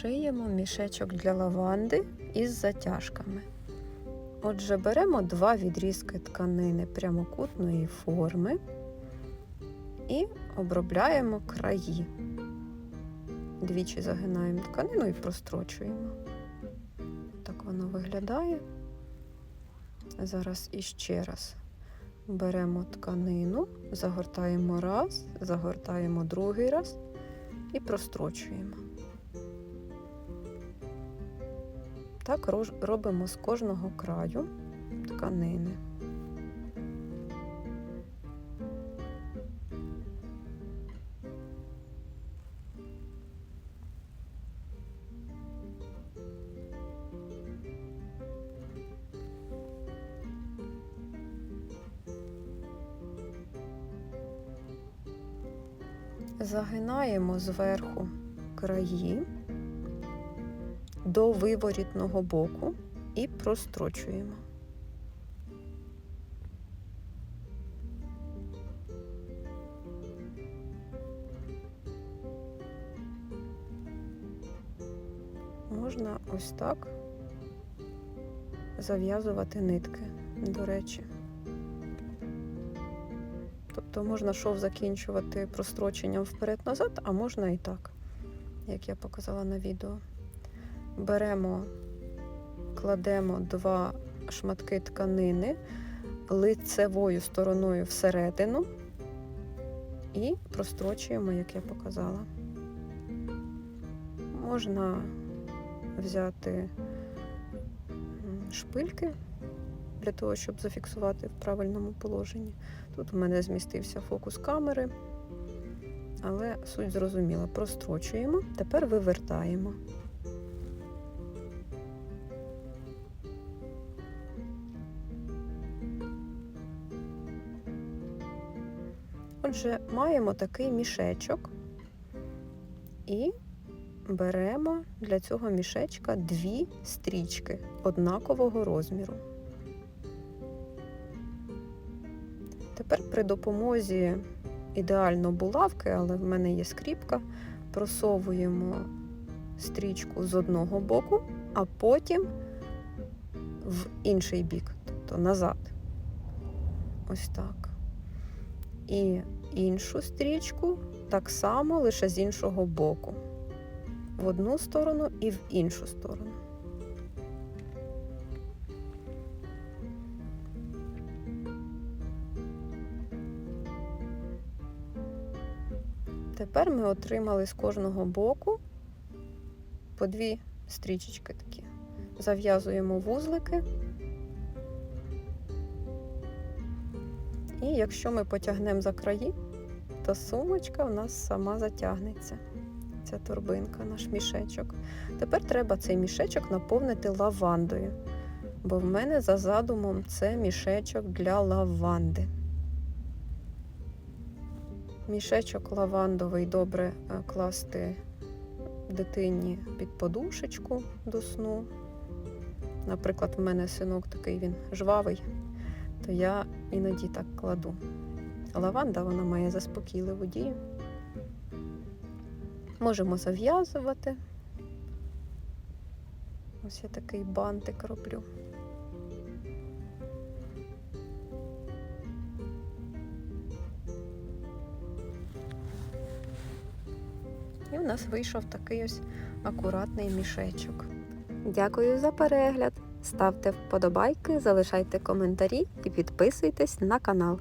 Шиємо мішечок для лаванди із затяжками. Отже, беремо два відрізки тканини прямокутної форми і обробляємо краї. Двічі загинаємо тканину і прострочуємо. Так воно виглядає. Зараз іще раз беремо тканину, загортаємо раз, загортаємо другий раз і прострочуємо. Так робимо з кожного краю тканини. Загинаємо зверху краї до виворітного боку і прострочуємо. Можна ось так зав'язувати нитки, до речі. Тобто можна шов закінчувати простроченням вперед-назад, а можна і так, як я показала на відео. Беремо, кладемо два шматки тканини лицевою стороною всередину і прострочуємо, як я показала. Можна взяти шпильки для того, щоб зафіксувати в правильному положенні. Тут у мене змістився фокус камери, але суть зрозуміла. Прострочуємо, тепер вивертаємо. Отже, маємо такий мішечок і беремо для цього мішечка дві стрічки однакового розміру. Тепер при допомозі ідеально булавки, але в мене є скріпка, просовуємо стрічку з одного боку, а потім в інший бік, тобто назад. Ось так. І іншу стрічку так само, лише з іншого боку. В одну сторону і в іншу сторону. Тепер ми отримали з кожного боку по дві стрічечки такі. Зав'язуємо вузлики. І якщо ми потягнемо за краї, то сумочка в нас сама затягнеться. Ця торбинка, наш мішечок. Тепер треба цей мішечок наповнити лавандою, бо в мене за задумом це мішечок для лаванди. Мішечок лавандовий добре е, класти дитині під подушечку до сну. Наприклад, в мене синок такий він жвавий, то я іноді так кладу. Лаванда вона має заспокійливу дію. Можемо зав'язувати. Ось я такий бантик роблю. І в нас вийшов такий ось акуратний мішечок. Дякую за перегляд. Ставте вподобайки, залишайте коментарі і підписуйтесь на канал.